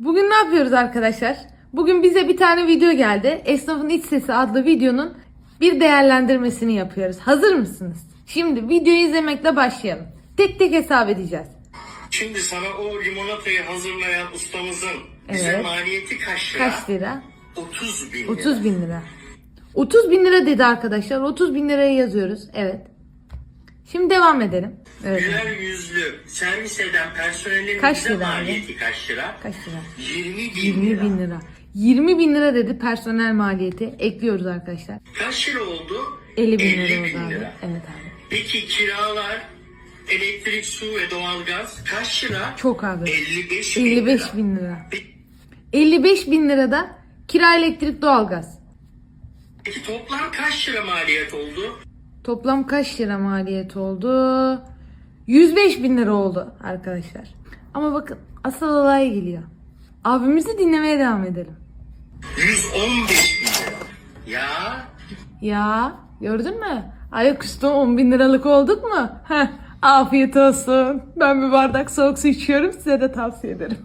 Bugün ne yapıyoruz arkadaşlar? Bugün bize bir tane video geldi. Esnafın İç Sesi adlı videonun bir değerlendirmesini yapıyoruz. Hazır mısınız? Şimdi videoyu izlemekle başlayalım. Tek tek hesap edeceğiz. Şimdi sana o limonatayı hazırlayan ustamızın bize Evet. maliyeti kaç lira? Kaç lira? 30 bin lira. 30 bin lira. 30 bin lira dedi arkadaşlar. 30 bin liraya yazıyoruz. Evet. Şimdi devam edelim. Evet. Güler yüzlü servis eden personelin Kaç lira maliyeti kaç lira? Kaç lira? 20 bin 20 lira. bin lira. 20 bin lira dedi personel maliyeti. Ekliyoruz arkadaşlar. Kaç lira oldu? 50 bin 50 lira bin oldu abi. lira. Evet abi. Peki kiralar, elektrik, su ve doğalgaz kaç lira? Çok abi. 55 bin 55 lira. bin lira. 55 bin lirada kira elektrik doğalgaz. Peki toplam kaç lira maliyet oldu? Toplam kaç lira maliyet oldu? 105 bin lira oldu arkadaşlar. Ama bakın asıl olay geliyor. Abimizi dinlemeye devam edelim. 115 bin lira. Ya Ya gördün mü? Ayaküstü 10 bin liralık olduk mu? Heh, afiyet olsun. Ben bir bardak soğuk su içiyorum size de tavsiye ederim.